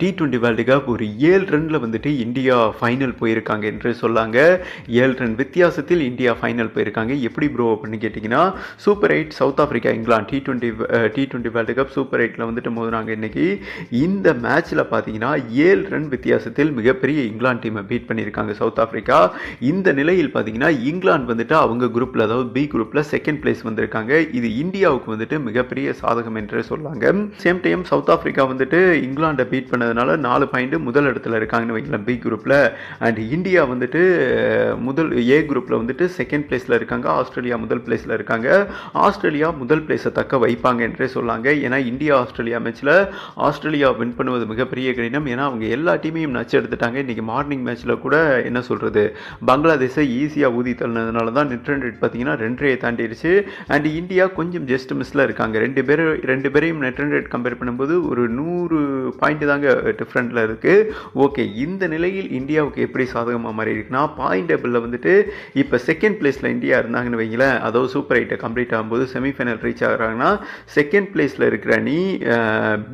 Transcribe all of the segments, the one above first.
D twenty world cup ஒரு ஏழு ரனில் வந்துட்டு இந்தியா ஃபைனல் போயிருக்காங்க என்று சொல்லாங்க. ஏழு ரன் வித்தியாசத்தில் இந்தியா ஃபைனல் போயிருக்காங்க. எப்படி ப்ரோ அப்படின்னு கேட்டிங்கன்னா super eight South Africa England T twenty T twenty world cup super எயிட்டில் வந்துட்டு மோதினாங்க இன்னைக்கு. இந்த மேட்ச்சில் பார்த்தீங்கன்னா ஏழு ரன் வித்தியாசத்தில் மிகப்பெரிய இங்கிலாந்து டீமை பீட் பண்ணியிருக்காங்க சவுத் ஆஃப்ரிக்கா இந்த நிலையில் பார்த்தீங்கன்னா இங்கிலாந்து வந்துட்டு அவங்க குரூப்பில் அதாவது பி குரூப்பில் செகண்ட் பிளேஸ் வந்திருக்காங்க. இது இந்தியாவுக்கு வந்துட்டு மிகப்பெரிய சாதகம் என்று சொல்லாங்க. சேம் டைம் சவுத் ஆஃப்ரிக்கா வந்துட்டு இங்கிலாண்டை பீட் பண்ணதுனால நாலு பாயிண்ட் முதல் இடத்துல இருக்காங்கன்னு வைக்கலாம் பி குரூப்பில் அண்ட் இந்தியா வந்துட்டு முதல் ஏ குரூப்பில் வந்துட்டு செகண்ட் பிளேஸில் இருக்காங்க. ஆஸ்திரேலியா முதல் பிளேஸில் இருக்காங்க. ஆஸ்திரேலியா முதல் பிளேஸை தக்க வைப்பாங்க என்றே சொல்லாங்க. ஏன்னா இந்தியா ஆஸ்திரேலியா மேட்ச்சில் ஆஸ்திரேலியா வின் பண்ணுவது மிகப்பெரிய கடினம். ஏன்னா அவங்க எல்லா டீமையும் நச்சு எடுத்துட்டாங்க. இன்றைக்கி மார்னிங் மேட்ச்சில் கூட என்ன சொல்கிறது பங்களாதேஷை ஈஸியாக ஊதி தள்ளினதுனால தான் நெட் ரன் ரேட் பார்த்தீங்கன்னா ரெண்டரையை தாண்டிடுச்சு அண்ட் இந்தியா கொஞ்சம் ஜஸ்ட் மிஸ்ஸில் இருக்காங்க. ரெண்டு பேரும் ரெண்டு பேரையும் நெட் ரன் ரேட் கம்பேர் பண்ணும்போது ஒரு நூறு பாயிண்ட் தாங்க டிஃப்ரெண்ட்டில் இருக்குது ஓகே இந்த நிலையில் இந்தியாவுக்கு எப்படி சாதகமாக மாறி இருக்குன்னா பாயிண்ட் டேபிளில் வந்துட்டு இப்போ செகண்ட் பிளேஸில் இந்தியா இருந்தாங்கன்னு வைங்களேன் அதாவது சூப்பர் எயிட்டை கம்ப்ளீட் ஆகும்போது செமிஃபைனல் ரீச் ஆகுறாங்கன்னா செகண்ட் பிளேஸில் இருக்கிற அணி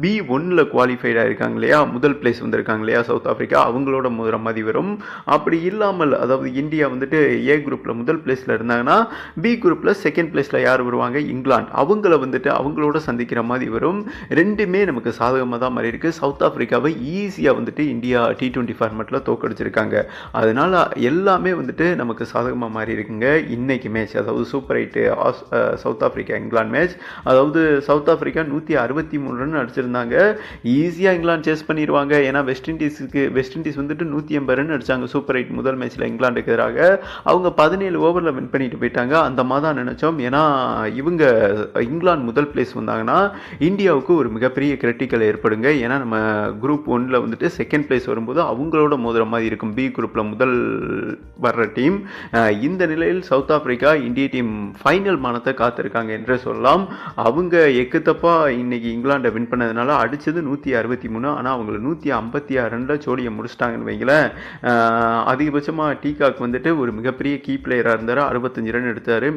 பி ஒன்னில் குவாலிஃபைடாக இருக்காங்க இல்லையா? முதல் பிளேஸ் வந்திருக்காங்க இல்லையா? சவுத் ஆஃப்ரிக்கா அவங்களோட முதல் மதி வரும். அப்படி இல்லாமல் அதாவது இந்தியா வந்துட்டு ஏ குரூப்பில் முதல் பிளேஸில் இருந்தாங்கன்னா பி குரூப்பில் செகண்ட் பிளேஸில் யார் வருவாங்க? இங்கிலாந்து. அவங்கள வந்துட்டு அவங்களோட சந்திக்கிற மாதிரி வரும். ரெண்டுமே நமக்கு சாதகமாக தான் மாறி இருக்குது சவுத் ஆஃப்ரிக்கா ஆப்பிரிக்காவை ஈஸியாக வந்துட்டு இந்தியா டி டுவெண்ட்டி ஃபார்மெட்டில் தோக்கடிச்சிருக்காங்க அதனால் எல்லாமே வந்துட்டு நமக்கு சாதகமாக மாறி இருக்குங்க. இன்றைக்கி மேட்ச் அதாவது super eight as South Africa England match அதாவது சவுத் ஆஃப்ரிக்கா நூற்றி அறுபத்தி மூணு ரன் அடிச்சிருந்தாங்க. ஈஸியாக இங்கிலாந்து சேஸ் பண்ணிடுவாங்க ஏன்னா வெஸ்ட் இண்டீஸுக்கு வெஸ்ட் இண்டீஸ் வந்துட்டு நூற்றி எண்பது ரன் அடிச்சாங்க சூப்பர் எயிட் முதல் மேட்ச்சில் இங்கிலாந்துக்கு எதிராக. அவங்க பதினேழு ஓவரில் வின் பண்ணிட்டு போயிட்டாங்க. அந்த மாதிரி தான் நினச்சோம். ஏன்னா இவங்க இங்கிலாந்து முதல் பிளேஸ் வந்தாங்கன்னா இந்தியாவுக்கு ஒரு மிகப்பெரிய கிரிட்டிக்கல் ஏற்படுங்க. ஏன்னா நம்ம குரூப் ஒன்ல வந்துட்டு செகண்ட் பிளேஸ் வரும்போது அவங்களோட மோதுற மாதிரி இருக்கும். பி குரூப்பில் முதல் வர்ற டீம் இந்த நிலையில் சவுத் ஆப்பிரிக்கா இந்திய டீம் ஃபைனல் மானத்தை காத்திருக்காங்க என்று சொல்லலாம். அவங்க எக்குத்தப்பா இன்னைக்கு இங்கிலாண்டை வின் பண்ணதுனால அடித்தது நூற்றி அறுபத்தி மூணு. ஆனால் அவங்கள நூற்றி ஐம்பத்தி ஆறு ரனில் ஜோடியை முடிச்சிட்டாங்கன்னு வைங்களேன். அதிகபட்சமாக டீகாக் வந்துட்டு ஒரு மிகப்பெரிய கீ பிளேயராக இருந்தார். அறுபத்தஞ்சு ரன் எடுத்தார்.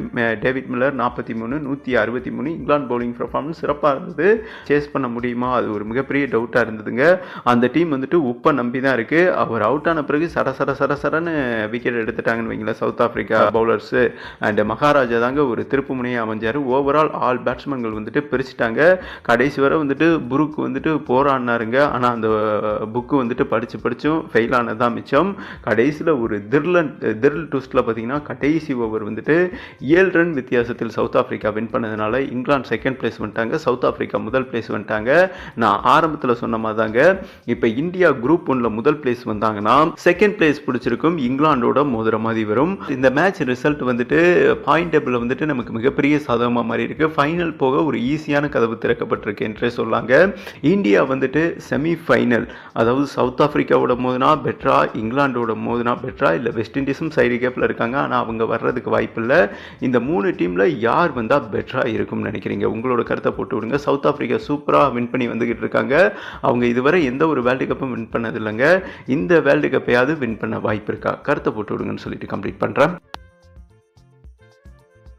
டேவிட் மில்லர் நாற்பத்தி மூணு நூற்றி அறுபத்தி மூணு. இங்கிலாந்து பவுலிங் பர்ஃபார்மன்ஸ் சிறப்பாக இருந்தது. சேஸ் பண்ண முடியுமா? அது ஒரு மிகப்பெரிய டவுட்டாக இருந்ததுங்க. அந்த டீம் வந்துட்டு உப்பை நம்பி தான் இருக்குது அவர் அவுட் ஆன பிறகு சர சர சர சரன்னு விக்கெட் எடுத்துட்டாங்கன்னு வைங்களேன். South Africa bowlers and Maharaj தாங்க ஒரு திருப்பு முனையாக அமைஞ்சார். ஓவரால் ஆல் பேட்ஸ்மேன்கள் வந்துட்டு பிரிச்சுட்டாங்க. கடைசி வரை வந்துட்டு புருக்கு வந்துட்டு போராடினாருங்க. ஆனால் அந்த புக்கு வந்துட்டு படித்து படித்தும் ஃபெயில் ஆனது தான் மிச்சம். கடைசியில் ஒரு திர்லன் திர்ல் ட்விஸ்ட்டில் பார்த்தீங்கன்னா கடைசி ஓவர் வந்துட்டு ஏழு ரன் வித்தியாசத்தில் சவுத் ஆஃப்ரிக்கா வின் பண்ணதுனால இங்கிலாந்து செகண்ட் பிளேஸ் வந்துட்டாங்க. சவுத் ஆஃப்ரிக்கா முதல் பிளேஸ் வந்துட்டாங்க. நான் ஆரம்பத்தில் சொன்ன மாதிரி தாங்க இப்போ இந்தியா குரூப் ஒன்ல முதல் பிளேஸ் வந்தாங்கன்னா செகண்ட் பிளேஸ் பிடிச்சிருக்கும் இங்கிலாண்டோட மோதிர மாதிரி வரும். இந்த மேட்ச் ரிசல்ட் வந்துட்டு பாயிண்ட் டேபிள் வந்துட்டு நமக்கு மிகப்பெரிய சாதகமாக மாறி இருக்கு. ஃபைனல் போக ஒரு ஈஸியான கதவு திறக்கப்பட்டிருக்கு என்றே சொல்லாங்க. இந்தியா வந்துட்டு செமி ஃபைனல் அதாவது சவுத் ஆஃப்ரிக்காவோட மோதுனா பெட்ரா இங்கிலாண்டோட மோதுனா பெட்ரா இல்லை வெஸ்ட் இண்டீஸும் சைடு கேப்பில் இருக்காங்க. ஆனால் அவங்க வர்றதுக்கு வாய்ப்பு இல்லை. இந்த மூணு டீமில் யார் வந்தால் பெட்டராக இருக்கும்னு நினைக்கிறீங்க? உங்களோட கருத்தை போட்டு விடுங்க. சவுத் ஆஃப்ரிக்கா சூப்பராக வின் பண்ணி வந்துக்கிட்டு இருக்காங்க. அவங்க இது இதுவரை எந்த ஒரு வேர்ல்டு கப்பும் வின் பண்ணது இல்லைங்க இந்த வேர்ல்டு கப்பையாவது வின் பண்ண வாய்ப்பு இருக்கா? கருத்தை போட்டு விடுங்கன்னு சொல்லிட்டு கம்ப்ளீட் பண்ணுறேன்